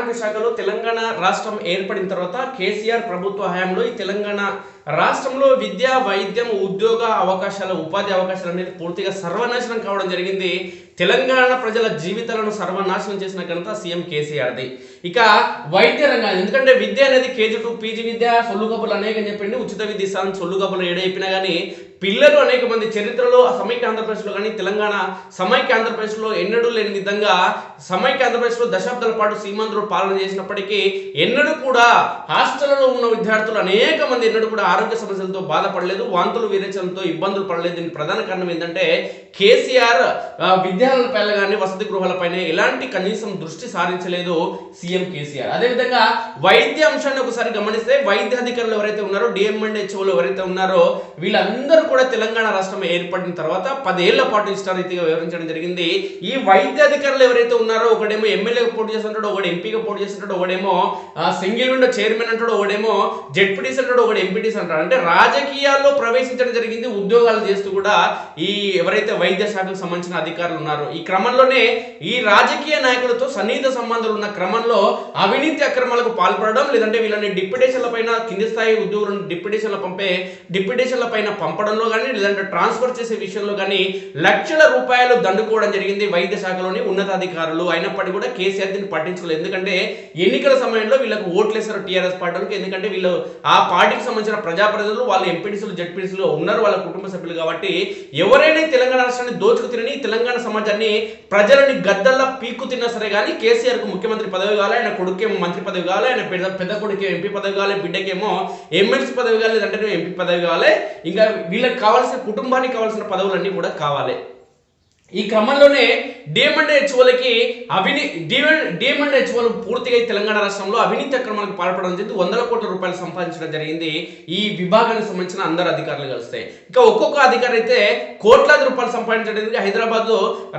ఆరోగ్య శాఖలో తెలంగాణ రాష్ట్రం ఏర్పడిన తర్వాత కేసీఆర్ ప్రభుత్వ హయాంలో ఈ తెలంగాణ రాష్ట్రంలో విద్య వైద్యం ఉద్యోగ అవకాశాల ఉపాధి అవకాశాలు అనేది పూర్తిగా సర్వనాశనం కావడం జరిగింది. తెలంగాణ ప్రజల జీవితాలను సర్వనాశనం చేసిన ఘనత సీఎం కేసీఆర్ది. ఇక వైద్య రంగం ఎందుకంటే విద్య అనేది కేజీ టు పీజీ విద్య సొల్లు కబులు అని చెప్పండి ఉచిత విద్య ఇస్తాను సొల్లు కబులు ఏడైపోయినా కానీ పిల్లలు అనేక మంది చరిత్రలో సమైక్య ఆంధ్రప్రదేశ్లో కానీ తెలంగాణ సమైక్య ఆంధ్రప్రదేశ్లో ఎన్నడూ లేని విధంగా సమైక్య ఆంధ్రప్రదేశ్లో దశాబ్దాల పాటు సీమాంధ్రులు పాలన చేసినప్పటికీ ఎన్నడూ కూడా హాస్టల్లో ఉన్న విద్యార్థులు అనేక మంది ఎన్నడూ కూడా ఆరోగ్య సమస్యలతో బాధపడలేదు వాంతులు విరేచనతో ఇబ్బందులు పడలేదు. దీనికి ప్రధాన కారణం ఏంటంటే కేసీఆర్ ఆ, విద్యాలయాలపైన కానీ వసతి గృహాలపైన ఎలాంటి కనీసం దృష్టి సారించలేదు సీఎం కేసీఆర్. అదేవిధంగా వైద్య అంశాన్ని ఒకసారి గమనిస్తే వైద్య అధికారులు ఎవరైతే ఉన్నారో డిఎంఎండ్హెచ్ఓలు ఎవరైతే ఉన్నారో వీళ్ళందరూ కూడా తెలంగాణ రాష్ట్రం ఏర్పడిన తర్వాత పదేళ్ళ పాటు ఇష్టారీతిగా వివరించడం జరిగింది. ఈ వైద్య అధికారులు ఎవరైతే ఉన్నారో ఒకడేమో ఎమ్మెల్యేగా పోటీ చేస్తుంటాడు ఒకడు ఎంపీగా పోటీ చేస్తుంటాడు ఒకడేమో సింగిల్ విండో చైర్మన్ అంటాడు ఒకడేమో జెడ్పీటీసీ అంటాడు ఒకడు ఎంపీటీసీ అంటాడు అంటే రాజకీయాల్లో ప్రవేశించడం జరిగింది. ఉద్యోగాలు చేస్తూ కూడా ఈ ఎవరైతే వైద్య శాఖకు సంబంధించిన అధికారులు ఉన్నారో ఈ క్రమంలోనే ఈ రాజకీయ నాయకులతో సన్నిహిత సంబంధాలు ఉన్న క్రమంలో అవినీతి అక్రమాలకు పాల్పడడం లేదంటే వీళ్ళని డిప్యుటేషన్ల పైన కింది స్థాయి ఉద్యోగులను డిప్యుటేషన్ల పంపే డిప్యుటేషన్ల పైన పంపడంలో కానీ లేదంటే ట్రాన్స్ఫర్ చేసే విషయంలో కానీ లక్షల రూపాయలు దండుకోవడం జరిగింది వైద్య శాఖలోని ఉన్నతాధికారులు. అయినప్పటికీ కూడా కేసీఆర్ దీన్ని పట్టించుకోలేదు. ఎందుకంటే ఎన్నికల సమయంలో వీళ్ళకు ఓట్లేశారు టీఆర్ఎస్ పార్టీలకు. ఎందుకంటే వీళ్ళు ఆ పార్టీకి సంబంధించిన ప్రజాప్రతినిధులు వాళ్ళ ఎంపీడీసీలు జడ్పీడీసీలు ఉన్నారు వాళ్ళ కుటుంబ సభ్యులు కాబట్టి ఎవరైనా తెలంగాణ రాష్ట్రాన్ని దోచుకు తినని తెలంగాణ సమాజాన్ని ప్రజలని గద్దల్లా పీక్కు తిన్నా సరే కానీ కేసీఆర్కు ముఖ్యమంత్రి పదవి కావాలి ఆయన కొడుకేమో మంత్రి పదవి కావాలి ఆయన పెద్ద పెద్ద కొడుకు ఎంపీ పదవి కావాలి బిడ్డకేమో ఎమ్మెల్సీ పదవి కావాలి లేదంటే ఎంపీ పదవి కావాలి ఇంకా వీళ్ళకి కావాల్సిన కుటుంబానికి కావాల్సిన పదవులన్నీ కూడా కావాలి. ఈ క్రమంలోనే డేమండ్ హెచ్ఓలకి అవినీ డిఎంఎండ్ హెచ్ఓలు పూర్తిగా తెలంగాణ రాష్ట్రంలో అవినీతి అక్రమాలకు పాల్పడడం జరిగింది. వందల కోట్ల రూపాయలు సంపాదించడం జరిగింది. ఈ విభాగానికి సంబంధించిన అందరు అధికారులు కలిస్తే. ఇంకా ఒక్కొక్క అధికారి అయితే కోట్లాది రూపాయలు సంపాదించడం జరిగింది. హైదరాబాద్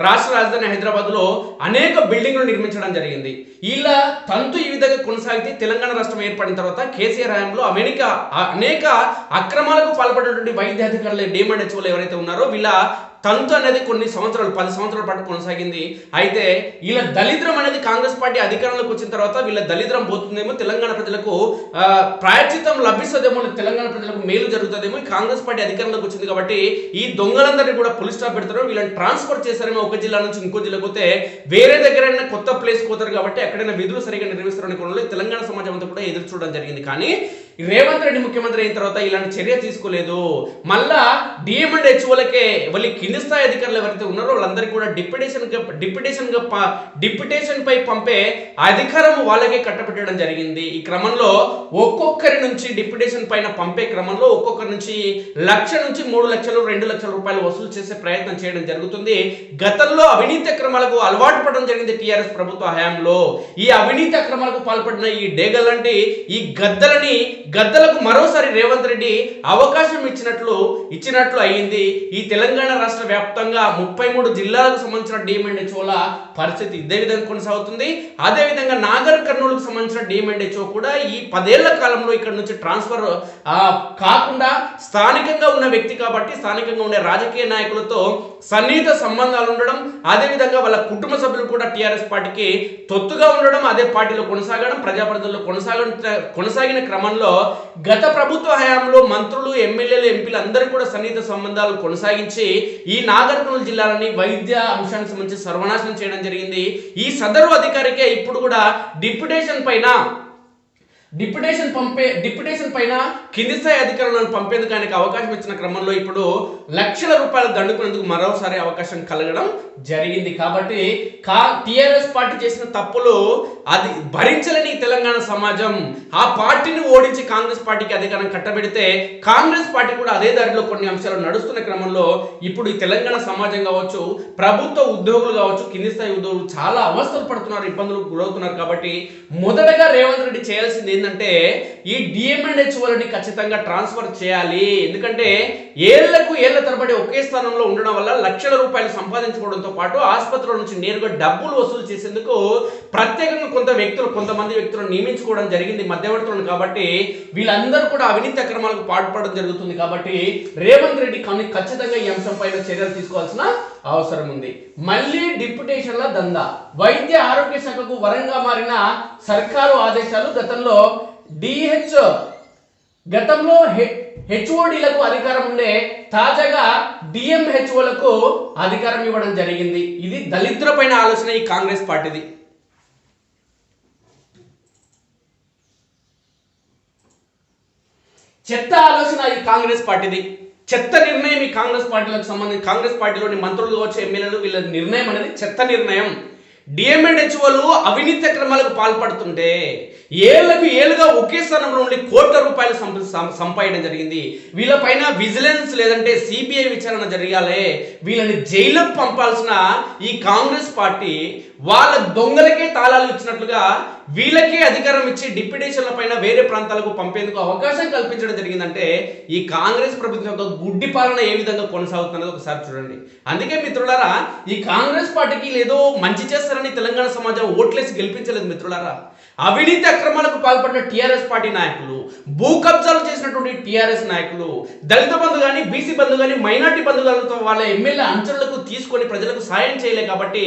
రాష్ట్ర రాజధాని హైదరాబాద్లో అనేక బిల్డింగ్లు నిర్మించడం జరిగింది. ఇలా తంతు ఈ విధంగా కొనసాగితే తెలంగాణ రాష్ట్రం ఏర్పడిన తర్వాత కేసీఆర్ హయాంలో అమెరికా అనేక అక్రమాలకు పాల్పడినటువంటి వైద్య అధికారులు డేమండ్ హెచ్ఓలు ఎవరైతే ఉన్నారో వీళ్ళ తంతు అనేది కొన్ని సంవత్సరాలు పది సంవత్సరాల పాటు కొనసాగింది. అయితే వీళ్ళ దళిద్రం అనేది కాంగ్రెస్ పార్టీ అధికారంలోకి వచ్చిన తర్వాత వీళ్ళ దళిద్రం పోతుందేమో తెలంగాణ ప్రజలకు ఆ, లభిస్తుందేమో తెలంగాణ ప్రజలకు మేలు జరుగుతుందేమో ఈ కాంగ్రెస్ పార్టీ అధికారంలోకి వచ్చింది కాబట్టి ఈ దొంగలందరినీ కూడా పోలీస్ స్టాప్ పెడతారు. వీళ్ళని ట్రాన్స్ఫర్ చేశారేమో ఒక జిల్లా నుంచి ఇంకో జిల్లా పోతే వేరే దగ్గరైనా కొత్త ప్లేస్ పోతారు కాబట్టి ఎక్కడైనా విధులు సరిగా నిర్వహిస్తారని కోణంలో తెలంగాణ సమాజం అంతా కూడా ఎదురు చూడడం జరిగింది. కానీ రేవంత్ రెడ్డి ముఖ్యమంత్రి అయిన తర్వాత ఇలాంటి చర్య తీసుకోలేదు. మళ్ళా డిఎం అండ్ హెచ్ఓలకే వాళ్ళ కింది స్థాయి అధికారులు ఎవరైతే ఉన్నారో వాళ్ళందరికీ కూడా డిప్యుటేషన్ డిప్యుటేషన్ డిప్యుటేషన్ పై పంపే అధికారం వాళ్ళకే కట్టబెట్టడం జరిగింది. ఈ క్రమంలో ఒక్కొక్కరి నుంచి డిప్యుటేషన్ పైన పంపే క్రమంలో ఒక్కొక్కరి నుంచి లక్ష నుంచి మూడు లక్షలు రెండు లక్షల రూపాయలు వసూలు చేసే ప్రయత్నం చేయడం జరుగుతుంది. గతంలో అవినీతి అక్రమాలకు అలవాటు పడడం జరిగింది టీఆర్ఎస్ ప్రభుత్వ హయాంలో. ఈ అవినీతి అక్రమాలకు పాల్పడిన ఈ డేగల్ లాంటి ఈ గద్దలని గద్దలకు మరోసారి రేవంత్ రెడ్డి అవకాశం ఇచ్చినట్లు ఇచ్చినట్లు అయ్యింది. ఈ తెలంగాణ రాష్ట్ర వ్యాప్తంగా ముప్పై మూడు జిల్లాలకు సంబంధించిన డిఎంఎండ్హెచ్ఓల పరిస్థితి ఇదే విధంగా కొనసాగుతుంది. అదేవిధంగా నాగర్ కర్నూలుకు సంబంధించిన డిఎంఎండ్హెచ్ఓ కూడా ఈ పదేళ్ళ కాలంలో ఇక్కడ నుంచి ట్రాన్స్ఫర్ కాకుండా స్థానికంగా ఉన్న వ్యక్తి కాబట్టి స్థానికంగా ఉండే రాజకీయ నాయకులతో సన్నిహిత సంబంధాలు ఉండడం అదే విధంగా వాళ్ళ కుటుంబ సభ్యులు కూడా టీఆర్ఎస్ పార్టీకి తొత్తుగా ఉండడం అదే పార్టీలో కొనసాగడం ప్రజాప్రతినిధుల్లో కొనసాగ కొనసాగిన క్రమంలో గత ప్రభుత్వ హయాంలో మంత్రులు ఎమ్మెల్యేలు ఎంపీలు అందరూ కూడా సన్నిహిత సంబంధాలు కొనసాగించి ఈ నాగర్కర్నూలు జిల్లాలని వైద్య అంశానికి సంబంధించి సర్వనాశనం చేయడం జరిగింది. ఈ సదరు అధికారికే ఇప్పుడు కూడా డిప్యుటేషన్ పైన డిప్యుటేషన్ పంపే డిప్యుటేషన్ పైన కింది స్థాయి అధికారులను పంపేందుకు ఆయనకు అవకాశం ఇచ్చిన క్రమంలో ఇప్పుడు లక్షల రూపాయలు దండుకునేందుకు మరోసారి అవకాశం కలగడం జరిగింది. కాబట్టి కా టిఆర్ఎస్ పార్టీ చేసిన తప్పులు అది భరించలేని తెలంగాణ సమాజం. ఆ పార్టీని ఓడించి కాంగ్రెస్ పార్టీకి అధికారం కట్టబెడితే కాంగ్రెస్ పార్టీ కూడా అదే దారిలో కొన్ని అంశాలు నడుస్తున్న క్రమంలో ఇప్పుడు ఈ తెలంగాణ సమాజం కావచ్చు ప్రభుత్వ ఉద్యోగులు కావచ్చు కింది స్థాయి ఉద్యోగులు చాలా అవస్థలు పడుతున్నారు ఇబ్బందులకు గురవుతున్నారు. కాబట్టి మొదటగా రేవంత్ రెడ్డి చేయాల్సింది ఏంటంటే ఈ డిఎంఎండ్హెచ్ వాళ్ళని ఖచ్చితంగా ట్రాన్స్ఫర్ చేయాలి. ఎందుకంటే ఏళ్ళకు ఏళ్ళ తరబడి ఒకే స్థానంలో ఉండడం వల్ల లక్షల రూపాయలు సంపాదించుకోవడంతో పాటు ఆసుపత్రుల నుంచి నేరుగా డబ్బులు వసూలు చేసేందుకు ప్రత్యేకంగా కొంత వ్యక్తులు కొంతమంది వ్యక్తులను నియమించుకోవడం జరిగింది మధ్యవర్తులను కాబట్టి వీళ్ళందరూ కూడా అవినీతి అక్రమాలకు పాటుపడడం జరుగుతుంది కాబట్టి రేవంత్ రెడ్డి కానీ ఖచ్చితంగా ఈ అంశం పైన చర్యలు తీసుకోవాల్సిన అవసరం ఉంది మళ్ళీ డిప్యుటేషన్ల దందా. వైద్య ఆరోగ్య శాఖకు వరంగా మారిన సర్కారు ఆదేశాలు గతంలో డిహెచ్ గతంలో హెచ్ఓడిలకు అధికారం ఉండే తాజాగా డిఎంహెచ్ఓలకు అధికారం ఇవ్వడం జరిగింది. ఇది దళితుల ఆలోచన ఈ కాంగ్రెస్ పార్టీది. చెత్త ఆలోచన ఈ కాంగ్రెస్ పార్టీది. చెత్త నిర్ణయం ఈ కాంగ్రెస్ పార్టీలకు సంబంధించి కాంగ్రెస్ పార్టీలోని మంత్రులు కావచ్చు ఎమ్మెల్యేలు వీళ్ళ నిర్ణయం అనేది చెత్త నిర్ణయం. డిఎంఎన్హెచ్ఓలు అవినీతి క్రమాలకు పాల్పడుతుంటే ఏళ్ళకు ఏళ్ళుగా ఒకే స్థానంలో ఉండి కోట్ల రూపాయలు సంప- సం- జరిగింది. వీళ్ళపైన విజిలెన్స్ లేదంటే సిబిఐ విచారణ జరగాలే. వీళ్ళని జైలుకు పంపాల్సిన ఈ కాంగ్రెస్ పార్టీ వాళ్ళ దొంగలకే తాళాలు ఇచ్చినట్లుగా వీళ్ళకే అధికారం ఇచ్చి డిప్యూటేషన్ల పైన వేరే ప్రాంతాలకు పంపేందుకు అవకాశం కల్పించడం జరిగిందంటే ఈ కాంగ్రెస్ ప్రభుత్వం యొక్క గుడ్డి పాలన ఏ విధంగా కొనసాగుతున్నది ఒకసారి చూడండి. అందుకే మిత్రులారా ఈ కాంగ్రెస్ పార్టీకి లేదో మంచి చేస్తారని తెలంగాణ సమాజం ఓట్లేసి గెలిపించలేదు మిత్రులారా. అవినీతి అక్రమాలకు పాల్పడిన టీఆర్ఎస్ పార్టీ నాయకులు భూ కబ్జాలు చేసినటువంటి టీఆర్ఎస్ నాయకులు దళిత బంధు కానీ బీసీ బంధు కానీ మైనార్టీ బంధువులతో వాళ్ళ ఎమ్మెల్యే అంచనలకు తీసుకొని ప్రజలకు సాయం చేయలే కాబట్టి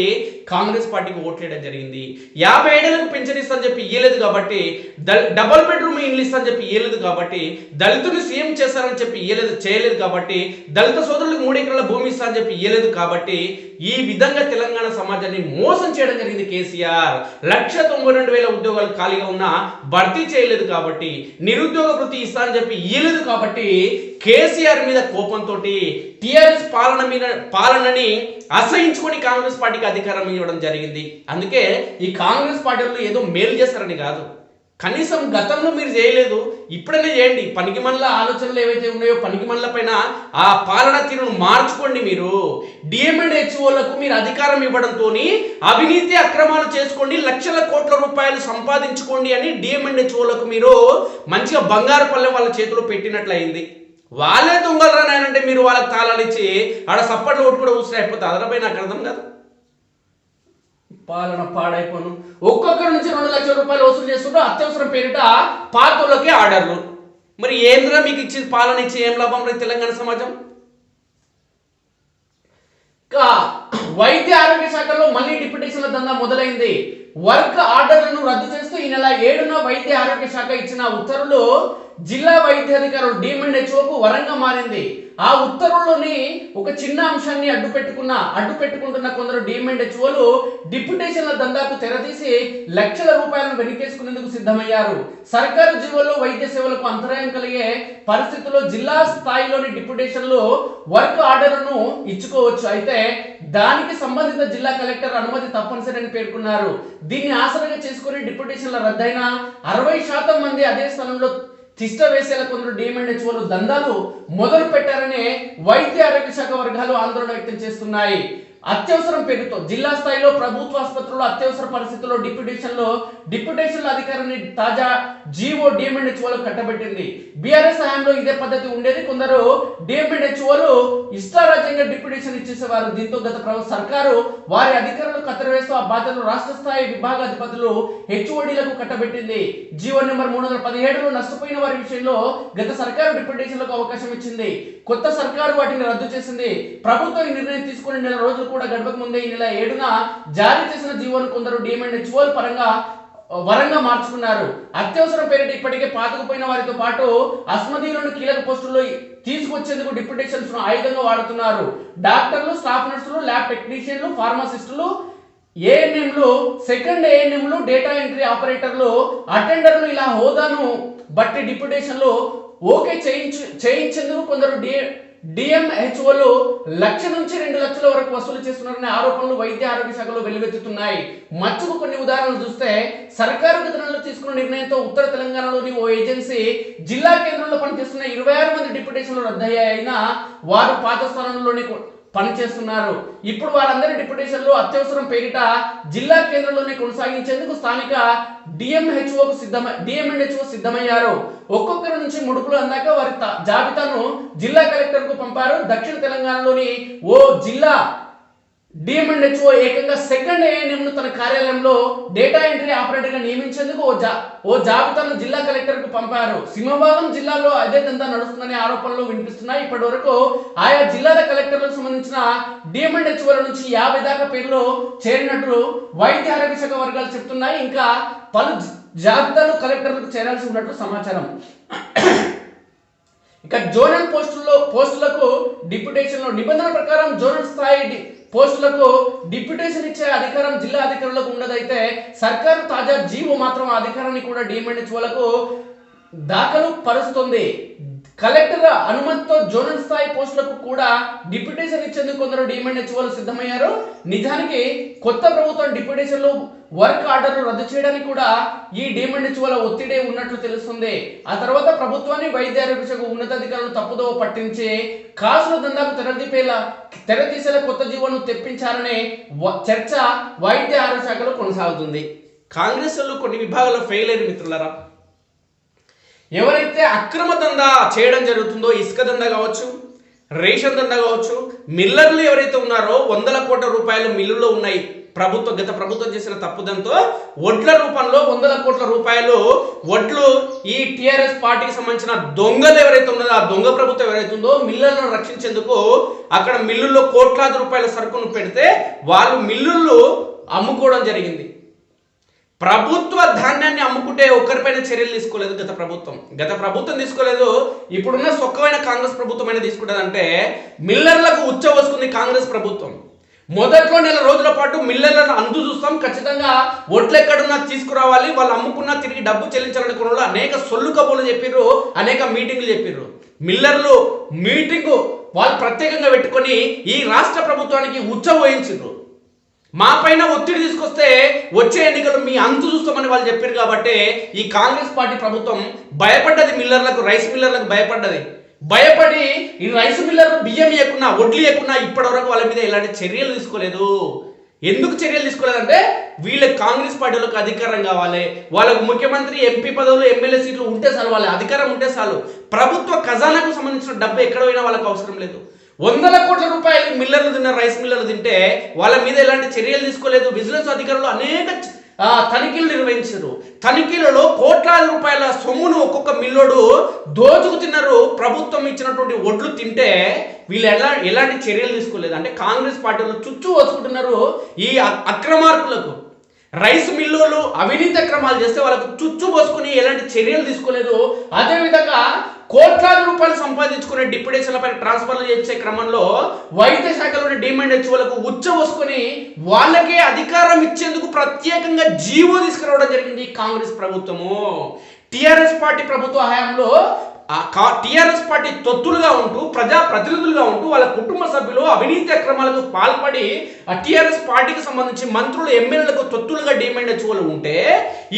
కాంగ్రెస్ పార్టీకి ఓట్లేయడం జరిగింది. యాభై ఏడేళ్ళకు పెన్షన్ ఇస్తానని చెప్పి ఇయ్యలేదు కాబట్టి డబల్ డబుల్ బెడ్రూమ్ ఇల్లు ఇస్తానని చెప్పి ఇయ్యలేదు కాబట్టి దళితుని సీఎం చేస్తారని చెప్పి ఇయ్యలేదు చేయలేదు కాబట్టి దళిత సోదరులకు మూడు ఎకరాల భూమి ఇస్తానని చెప్పి ఇయ్యలేదు కాబట్టి ఈ విధంగా తెలంగాణ సమాజాన్ని మోసం చేయడం జరిగింది కేసీఆర్. లక్ష తొంభై రెండు వేల ఉద్యోగాలు ఖాళీగా ఉన్నా భర్తీ చేయలేదు కాబట్టి నిరుద్యోగ వృత్తి ఇస్తానని చెప్పి ఇయ్యలేదు కాబట్టి కేసీఆర్ మీద కోపంతో టిఆర్ఎస్ పాలన మీద పాలనని అసహించుకొని కాంగ్రెస్ పార్టీకి అధికారం ఇవ్వడం జరిగింది. అందుకే ఈ కాంగ్రెస్ పార్టీలో ఏదో మేలు చేస్తారని కాదు. కనీసం గతంలో మీరు చేయలేదు ఇప్పుడనే చేయండి. పనికి మనల ఆలోచనలు ఏవైతే ఉన్నాయో పనికి మనల పైన ఆ పాలన తీరును మార్చుకోండి మీరు. డిఎంఎండ్ హెచ్ఓలకు మీరు అధికారం ఇవ్వడంతో అవినీతి అక్రమాలు చేసుకోండి లక్షల కోట్ల రూపాయలు సంపాదించుకోండి అని డిఎంఎండ్ హెచ్ఓలకు మీరు మంచిగా బంగారు పల్లె వాళ్ళ చేతిలో పెట్టినట్లయింది. వాళ్ళే దొంగలు రానంటే మీరు వాళ్ళకి తాళాలు ఇచ్చి ఆడ సప్పట్లు కొట్టు కూడా కూర్చుని అయిపోతుంది అదనపై నాకు అర్థం కాదు. పాలన పాడైపోను. ఒక్కొక్కరి నుంచి రెండు లక్షల రూపాయలు వసూలు చేస్తుంటే అత్యవసరం పేరిట పాతోళ్ళకే ఆర్డర్లు మరి ఏంద్రా మీకు ఇచ్చి పాలన ఇచ్చి ఏం లాభం రే తెలంగాణ సమాజం? ఇంకా వైద్య ఆరోగ్య శాఖలో మళ్ళీ డిప్యూటేషన్ల దందా మొదలైంది. వర్క్ ఆర్డర్లను రద్దు చేస్తూ ఈ నెల ఏడున వైద్య ఆరోగ్య శాఖ ఇచ్చిన ఉత్తర్వులు జిల్లా వైద్యాధికారులు డిఎంఎండ్ హెచ్ఓకు వరంగా మారింది. ఆ ఉత్తర్వుల్లోని ఒక చిన్న అంశాన్ని అడ్డు పెట్టుకున్న అడ్డు పెట్టుకుంటున్న కొందరు డిఎంఎండ్ హెచ్ఓలు డిప్యూటేషన్ల దందాకు తెరదీసి లక్షల రూపాయలను వెనకేసుకునేందుకు సిద్ధమయ్యారు. సర్కారు జీవోల్లో వైద్య సేవలకు అంతరాయం కలిగే పరిస్థితుల్లో జిల్లా స్థాయిలోని డిప్యుటేషన్లు వర్క్ ఆర్డర్ను ఇచ్చుకోవచ్చు. అయితే దానికి సంబంధిత జిల్లా కలెక్టర్ అనుమతి తప్పనిసరి అని పేర్కొన్నారు. దీన్ని ఆసరగా చేసుకుని డిప్యుటేషన్ల రద్దయిన అరవై శాతం మంది అదే స్థలంలో తిష్ట వేసేలా కొందరు డిఎంఎండ్ హెచ్ఓలు దందాలు మొదలు పెట్టారనే వైద్య ఆరోగ్య శాఖ వర్గాలు ఆందోళన వ్యక్తం చేస్తున్నాయి. అత్యవసరం పేరుతో జిల్లా స్థాయిలో ప్రభుత్వ ఆసుపత్రుల్లో అత్యవసర పరిస్థితుల్లో డిప్యూటేషన్లో డిప్యూటేషన్ల అధికారాన్ని తాజా జీవో డిఎంఎండ్ హెచ్ఓలు కట్టబెట్టింది. బీఆర్ఎస్ హయాంలో ఇదే పద్ధతి ఉండేది. కొందరు డిఎంఎండ్ హెచ్ఓలు ఇష్టారాజ్యంగా డిప్యూటేషన్ ఇచ్చేసేవారు. దీంతో గత ప్రభుత్వ సర్కారు వారి అధికారులు కత్తరవేస్తూ ఆ బాధ్యతను రాష్ట్ర స్థాయి విభాగాధిపతులు హెచ్ఓడీలకు కట్టబెట్టింది. జీవో నెంబర్ మూడు వందల పదిహేడులో నష్టపోయిన వారి విషయంలో గత సర్కారు డిప్యూటేషన్లకు అవకాశం ఇచ్చింది. కొత్త సర్కారు వాటిని రద్దు చేసింది. ప్రభుత్వం ఈ నిర్ణయం తీసుకుని నెల రోజులు కూడా గడపక ముందే ఈ నెల ఏడున జారీ చేసిన జీవోను కొందరు డిఎంఎండ్ హెచ్ఓల పరంగా వరంగా మార్చుకున్నారు. అత్యవసరం పేరిట ఇప్పటికే పాతకుపోయిన వారితో పాటు అస్మదీయులను కీలక పోస్టుల్లో తీసుకొచ్చేందుకు డిప్యూటేషన్స్ ఆయుధంగా వాడుతున్నారు. డాక్టర్లు స్టాఫ్ నర్సులు ల్యాబ్ టెక్నీషియన్లు ఫార్మసిస్టులు ఏఎన్ఎంలు సెకండ్ ఏఎన్ఎంలు డేటా ఎంట్రీ ఆపరేటర్లు అటెండర్లు ఇలా హోదాను బట్టి డిప్యూటేషన్లు ఓకే చేయించు చేయించేందుకు కొందరు డి డిఎంహెచ్ఓలు లక్ష నుంచి రెండు లక్షల వరకు వసూలు చేస్తున్నారనే ఆరోపణలు వైద్య ఆరోగ్య శాఖలో వెలువెత్తుతున్నాయి. మచ్చుకు కొన్ని ఉదాహరణలు చూస్తే సర్కారు విధానంలో తీసుకున్న నిర్ణయంతో ఉత్తర తెలంగాణలోని ఓ ఏజెన్సీ జిల్లా కేంద్రంలో పనిచేస్తున్న ఇరవై ఆరు మంది డిప్యుటేషన్లు రద్దయ్యాయినా వారు పాత స్థానంలోనే పనిచేస్తున్నారు. ఇప్పుడు వారందరి డిప్యుటేషన్లు అత్యవసరం పేరిట జిల్లా కేంద్రంలోనే కొనసాగించేందుకు స్థానిక డిఎంహెచ్ఓకు సిద్ధమై డిఎంఎన్హెచ్ఓ సిద్ధమయ్యారు. ఒక్కొక్కరి నుంచి ముడుపులు అందాక వారి జాబితాను జిల్లా కలెక్టర్కు పంపారు. దక్షిణ తెలంగాణలోని ఓ జిల్లా డిఎంఎన్హెచ్ఓ ఏకంగా సెకండ్ ఏఎన్ఎం ను తన కార్యాలయంలో డేటా ఎంట్రీ ఆపరేటర్గా నియమించేందుకు ఓ జా ఓ జాబితాను జిల్లా కలెక్టర్కు పంపారు. సింహభాగం జిల్లాలో అదే దందా నడుస్తుందనే ఆరోపణలు వినిపిస్తున్నాయి. ఇప్పటి వరకు ఆయా జిల్లాల కలెక్టర్లకు సంబంధించిన డిఎంఎన్హెచ్ఓల నుంచి యాభై దాకా పేర్లు చేరినట్లు వైద్య ఆరోగ్య శాఖ వర్గాలు చెప్తున్నాయి ఇంకా పలు జాబితాలు కలెక్టర్లకు చేరాల్సి ఉన్నట్లు సమాచారం. ఇక జోనల్ పోస్టుల్లో పోస్టులకు డిప్యుటేషన్లో నిబంధన ప్రకారం జోనల్ స్థాయి పోస్టులకు డిప్యుటేషన్ ఇచ్చే అధికారం జిల్లా అధికారులకు ఉండదైతే సర్కారు తాజా జీవో మాత్రం ఆ అధికారాన్ని కూడా డిమాండ్ వాళ్ళకు దాఖలు పరుస్తుంది. కలెక్టర్ అనుమతితో జోనల్ స్థాయి పోస్టులకు కూడా డిప్యూటేషన్ ఇచ్చేందుకు కొందరు డిమాండ్ డిఎంఎన్హెచ్ఓలు సిద్ధమయ్యారు. నిజానికి కొత్త ప్రభుత్వం డిప్యుటేషన్లు వర్క్ ఆర్డర్లు రద్దు చేయడానికి కూడా ఈ డిమాండ్ డిఎంఎన్హెచ్ఓల ఒత్తిడే ఉన్నట్లు తెలుస్తుంది. ఆ తర్వాత ప్రభుత్వాన్ని వైద్య ఆరోగ్య శాఖ ఉన్నతాధికారులు తప్పుదోవ పట్టించి కాసుల దందాకు తెరదీపేలా తెరదీసేలా కొత్త జీవోను తెప్పించారనే వ- చర్చ వైద్య ఆరోగ్య శాఖలో కొనసాగుతుంది. కాంగ్రెస్ కొన్ని విభాగాల్లో ఫెయిల్ అయిన మిత్రులరా? ఎవరైతే అక్రమ దందా చేయడం జరుగుతుందో ఇసుక దందా కావచ్చు రేషన్ దందా కావచ్చు మిల్లర్లు ఎవరైతే ఉన్నారో వందల కోట్ల రూపాయలు మిల్లులో ఉన్నాయి. ప్రభుత్వం గత ప్రభుత్వం చేసిన తప్పుదంతో వడ్ల రూపంలో వందల కోట్ల రూపాయలు వడ్లు ఈ టిఆర్ఎస్ పార్టీకి సంబంధించిన దొంగలు ఎవరైతే ఉన్నదో ఆ దొంగ ప్రభుత్వం ఎవరైతే ఉందో మిల్లర్లను రక్షించేందుకు అక్కడ మిల్లుల్లో కోట్లాది రూపాయల సరుకును పెడితే వాళ్ళు మిల్లుల్లో అమ్ముకోవడం జరిగింది. ప్రభుత్వ ధాన్యాన్ని అమ్ముకుంటే ఒక్కరిపైన చర్యలు తీసుకోలేదు గత ప్రభుత్వం. గత ప్రభుత్వం తీసుకోలేదు ఇప్పుడున్న సొక్కమైన కాంగ్రెస్ ప్రభుత్వం అయినా తీసుకుంటుందంటే మిల్లర్లకు ఉచ్చవస్తుంది కాంగ్రెస్ ప్రభుత్వం. మొదట్లో నెల రోజుల పాటు మిల్లర్లను అందు చూస్తాం ఖచ్చితంగా ఒట్లు ఎక్కడున్నా తీసుకురావాలి వాళ్ళు అమ్ముకున్నా తిరిగి డబ్బు చెల్లించాలని కొనలో అనేక సొల్లు కబుర్లు చెప్పిర్రు అనేక మీటింగ్లు చెప్పిర్రు. మిల్లర్లు మీటింగు వాళ్ళు ప్రత్యేకంగా పెట్టుకొని ఈ రాష్ట్ర ప్రభుత్వానికి ఉచ్చ వహించారు మా పైన ఒత్తిడి తీసుకొస్తే వచ్చే ఎన్నికలు మీ అంతు చూస్తామని వాళ్ళు చెప్పారు కాబట్టి ఈ కాంగ్రెస్ పార్టీ ప్రభుత్వం భయపడ్డది మిల్లర్లకు రైస్ మిల్లర్లకు భయపడ్డది. భయపడి ఈ రైస్ మిల్లర్లు బియ్యం ఇవ్వకుండా వడ్లు ఇవ్వకున్నా ఇప్పటివరకు వాళ్ళ మీద ఎలాంటి చర్యలు తీసుకోలేదు. ఎందుకు చర్యలు తీసుకోలేదంటే వీళ్ళ కాంగ్రెస్ పార్టీలకు అధికారం కావాలి. వాళ్ళకు ముఖ్యమంత్రి ఎంపీ పదవులు ఎమ్మెల్యే సీట్లు ఉంటే చాలు వాళ్ళ అధికారం ఉంటే చాలు. ప్రభుత్వ ఖజానాకు సంబంధించిన డబ్బు ఎక్కడ పోయినా వాళ్ళకి అవసరం లేదు. వందల కోట్ల రూపాయలు మిల్లర్లు తిన్న రైస్ మిల్లర్లు తింటే వాళ్ళ మీద ఎలాంటి చర్యలు తీసుకోలేదు. విజిలెన్స్ అధికారులు అనేక తనిఖీలు నిర్వహించారు. తనిఖీలలో కోట్లాది రూపాయల సొమ్మును ఒక్కొక్క మిల్లోడు దోచుకు తిన్నారు. ప్రభుత్వం ఇచ్చినటువంటి ఒడ్లు తింటే వీళ్ళు ఎలా ఎలాంటి చర్యలు తీసుకోలేదు. అంటే కాంగ్రెస్ పార్టీలో చుట్టూ వసుకుంటున్నారు ఈ అక్రమార్కులకు. రైస్ మిల్లులు అవినీతి అక్రమాలు చేస్తే వాళ్ళకు చుచ్చు పోసుకుని ఎలాంటి చర్యలు తీసుకోలేదు అదేవిధంగా కోట్లాది రూపాయలు సంపాదించుకునే డిప్యుటేషన్ల పైన ట్రాన్స్ఫర్లు చేసే క్రమంలో వైద్య శాఖలోని డిమాండ్ హెచ్ఓలకు ఉచ్చ పోసుకొని వాళ్ళకే అధికారం ఇచ్చేందుకు ప్రత్యేకంగా జీవో తీసుకురావడం జరిగింది కాంగ్రెస్ ప్రభుత్వము. టిఆర్ఎస్ పార్టీ ప్రభుత్వ హయాంలో ఆ టిఆర్ఎస్ పార్టీ తొత్తులుగా ఉంటూ ప్రజా ప్రతినిధులుగా ఉంటూ వాళ్ళ కుటుంబ సభ్యులు అవినీతి అక్రమాలకు పాల్పడి ఆ టిఆర్ఎస్ పార్టీకి సంబంధించి మంత్రులు ఎమ్మెల్యేలకు తొత్తులుగా డిఎంఎండ్ హెచ్ఓలు ఉంటే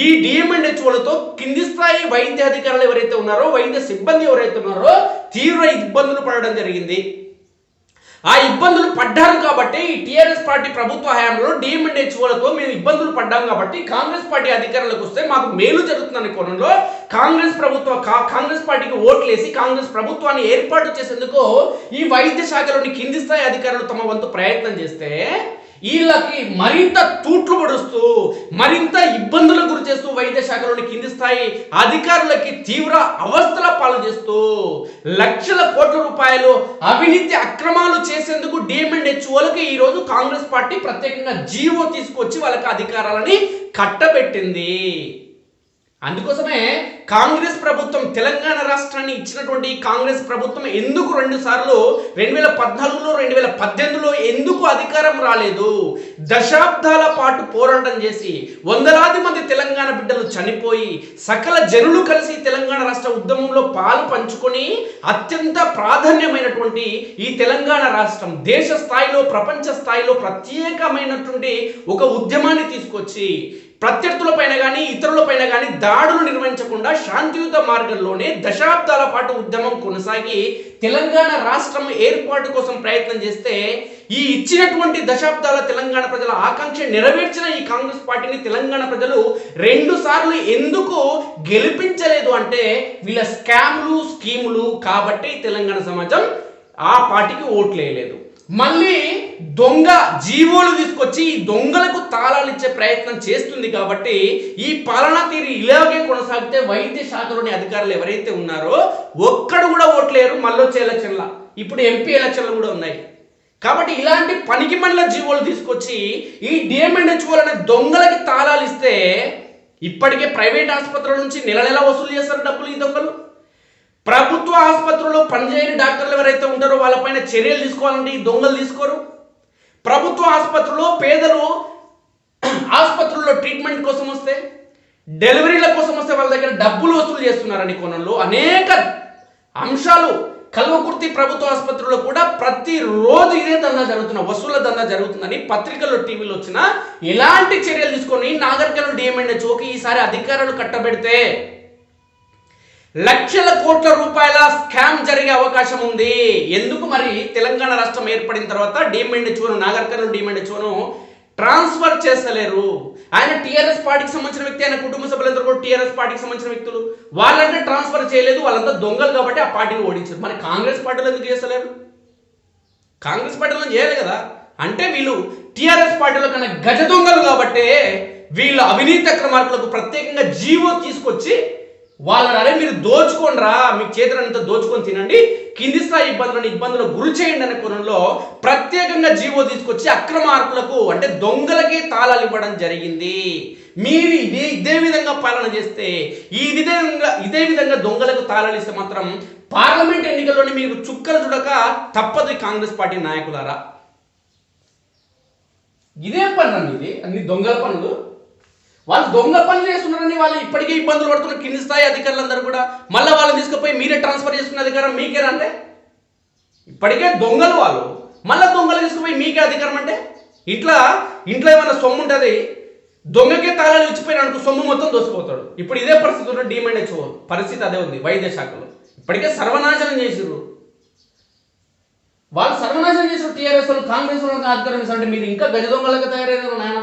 ఈ డిఎంఎండ్ హెచ్ఓలతో కింది స్థాయి వైద్య అధికారులు ఎవరైతే ఉన్నారో వైద్య సిబ్బంది ఎవరైతే ఉన్నారో తీవ్ర ఇబ్బందులు పడడం జరిగింది. ఆ ఇబ్బందులు పడ్డారు కాబట్టి ఈ టీఆర్ఎస్ పార్టీ ప్రభుత్వ హయాంలో డిఎంఎండ్ హెచ్ఓలతో మేము ఇబ్బందులు పడ్డాం కాబట్టి కాంగ్రెస్ పార్టీ అధికారంలోకి వస్తే మాకు మేలు జరుగుతుందనే కోణంలో కాంగ్రెస్ ప్రభుత్వ కా- కాంగ్రెస్ పార్టీకి ఓట్లేసి కాంగ్రెస్ ప్రభుత్వాన్ని ఏర్పాటు చేసేందుకు ఈ వైద్య శాఖలోని కింది స్థాయి అధికారులు తమ వంతు ప్రయత్నం చేస్తే వీళ్ళకి మరింత తూట్లు పడుస్తూ మరింత ఇబ్బందులకు గురి చేస్తూ వైద్య శాఖలోని కింది స్థాయి అధికారులకి తీవ్ర అవస్థల పాలు చేస్తూ లక్షల కోట్ల రూపాయలు అవినీతి అక్రమాలు చేసేందుకు డిఎంఎండ్ హెచ్ఓలకి ఈ రోజు కాంగ్రెస్ పార్టీ ప్రత్యేకంగా జీవో తీసుకొచ్చి వాళ్ళకి అధికారాలని కట్టబెట్టింది. అందుకోసమే కాంగ్రెస్ ప్రభుత్వం తెలంగాణ రాష్ట్రాన్ని ఇచ్చినటువంటి కాంగ్రెస్ ప్రభుత్వం ఎందుకు రెండు సార్లు రెండు వేల పద్నాలుగులో రెండు వేల పద్దెనిమిదిలో ఎందుకు అధికారం రాలేదు? దశాబ్దాల పాటు పోరాటం చేసి వందలాది మంది తెలంగాణ బిడ్డలు చనిపోయి సకల జనులు కలిసి తెలంగాణ రాష్ట్ర ఉద్యమంలో పాలు పంచుకొని అత్యంత ప్రాధాన్యమైనటువంటి ఈ తెలంగాణ రాష్ట్రం దేశ స్థాయిలో ప్రపంచ స్థాయిలో ప్రత్యేకమైనటువంటి ఒక ఉద్యమాన్ని తీసుకొచ్చి ప్రత్యర్థులపైన కానీ ఇతరులపైన కానీ దాడులు నిర్వహించకుండా శాంతియుత మార్గంలోనే దశాబ్దాల పాటు ఉద్యమం కొనసాగి తెలంగాణ రాష్ట్రం ఏర్పాటు కోసం ప్రయత్నం చేస్తే ఈ ఇచ్చినటువంటి దశాబ్దాల తెలంగాణ ప్రజల ఆకాంక్ష నెరవేర్చిన ఈ కాంగ్రెస్ పార్టీని తెలంగాణ ప్రజలు రెండు సార్లు ఎందుకు గెలిపించలేదు అంటే వీళ్ళ స్కామ్లు స్కీములు కాబట్టి తెలంగాణ సమాజం ఆ పార్టీకి ఓట్లు వేయలేదు మళ్ళీ దొంగ జీవోలు తీసుకొచ్చి ఈ దొంగలకు తాళాలు ఇచ్చే ప్రయత్నం చేస్తుంది కాబట్టి ఈ పాలనా తీరు ఇలాగే కొనసాగితే వైద్య శాఖలోని అధికారులు ఎవరైతే ఉన్నారో ఒక్కడు కూడా ఓట్లేరు మళ్ళీ వచ్చే ఎలక్షన్ల. ఇప్పుడు ఎంపీ ఎలక్షన్లు కూడా ఉన్నాయి. కాబట్టి ఇలాంటి పనికి మళ్ళీ జీవోలు తీసుకొచ్చి ఈ డిఎంఎన్హెచ్ఓలు అనే దొంగలకి తాళాలు ఇస్తే ఇప్పటికే ప్రైవేట్ ఆసుపత్రుల నుంచి నెల నెల వసూలు చేస్తారు డబ్బులు ఈ దొంగలు. ప్రభుత్వ ఆసుపత్రుల్లో పనిచేయని డాక్టర్లు ఎవరైతే ఉంటారో వాళ్ళపైన చర్యలు తీసుకోవాలంటే ఈ దొంగలు తీసుకోరు. ప్రభుత్వ ఆసుపత్రుల్లో పేదలు ఆసుపత్రుల్లో ట్రీట్మెంట్ కోసం వస్తే డెలివరీల కోసం వస్తే వాళ్ళ దగ్గర డబ్బులు వసూలు చేస్తున్నారని కోణంలో అనేక అంశాలు కల్వకుర్తి ప్రభుత్వ ఆసుపత్రుల్లో కూడా ప్రతిరోజు ఇదే దందా జరుగుతున్న వసూల దందా జరుగుతుందని పత్రికల్లో టీవీలో వచ్చిన ఎలాంటి చర్యలు తీసుకొని నాగరికలు డిఎంఎన్హెచ్ఓకి ఈసారి అధికారులు కట్టబెడితే లక్షల కోట్ల రూపాయల స్కామ్ జరిగే అవకాశం ఉంది. ఎందుకు మరి తెలంగాణ రాష్ట్రం ఏర్పడిన తర్వాత డిఎంఎన్హెచ్ఓను నాగర్కర్నూలు చూను ట్రాన్స్ఫర్ చేస్తలేరు. ఆయన టీఆర్ఎస్ పార్టీకి సంబంధించిన వ్యక్తి ఆయన కుటుంబ సభ్యులందరూ కూడా టీఆర్ఎస్ పార్టీకి సంబంధించిన వ్యక్తులు. వాళ్ళంటే ట్రాన్స్ఫర్ చేయలేదు వాళ్ళంతా దొంగలు కాబట్టి ఆ పార్టీని ఓడించారు. మరి కాంగ్రెస్ పార్టీలో ఎందుకు చేస్తలేరు? కాంగ్రెస్ పార్టీలో చేయాలి కదా? అంటే వీళ్ళు టీఆర్ఎస్ పార్టీలో కన్నా గజ దొంగలు కాబట్టే వీళ్ళ అవినీతి అక్రమార్కులకు ప్రత్యేకంగా జీవో తీసుకొచ్చి వాళ్ళని అరే మీరు దోచుకోండిరా మీ చేతులంతా దోచుకొని తినండి. కింది స్థాయి ఇబ్బందులను ఇబ్బందులకు గురి చేయండి అనే కోణంలో ప్రత్యేకంగా జీవో తీసుకొచ్చి అక్రమార్కులకు అంటే దొంగలకే తాళాలు ఇవ్వడం జరిగింది. మీరు ఇదే ఇదే విధంగా పాలన చేస్తే ఈ విధంగా ఇదే విధంగా దొంగలకు తాళాలు ఇస్తే మాత్రం పార్లమెంట్ ఎన్నికల్లోనే మీకు చుక్కలు చూడక తప్పదు కాంగ్రెస్ పార్టీ నాయకులారా. ఇదే పనులు ఇది అన్ని దొంగల పనులు. వాళ్ళు దొంగ పనులు చేస్తున్నారని వాళ్ళు ఇప్పటికే ఇబ్బందులు పడుతున్న కింది స్థాయి అధికారులందరూ కూడా. మళ్ళీ వాళ్ళని తీసుకుపోయి మీరే ట్రాన్స్ఫర్ చేస్తున్న అధికారం మీకేనా అంటే? ఇప్పటికే దొంగలు వాళ్ళు. మళ్ళీ దొంగలు తీసుకుపోయి మీకే అధికారం అంటే? ఇంట్లో ఇంట్లో ఏమైనా సొమ్ము ఉంటుంది దొంగకే తాళాలు ఇచ్చిపోయిన అనుకో సొమ్ము మొత్తం దోసిపోతాడు. ఇప్పుడు ఇదే పరిస్థితి ఉన్న డిమాండ్ హెచ్ఓ. పరిస్థితి అదే ఉంది వైద్య శాఖలో. ఇప్పటికే సర్వనాశనం చేసిర్రు. వాళ్ళు సర్వనాశనం చేసిన టీఆర్ఎస్ వాళ్ళు కాంగ్రెస్ వాళ్ళకి అధికారం ఇస్తారంటే మీరు ఇంకా గజ దొంగలకు తయారయ్యారు నాయన?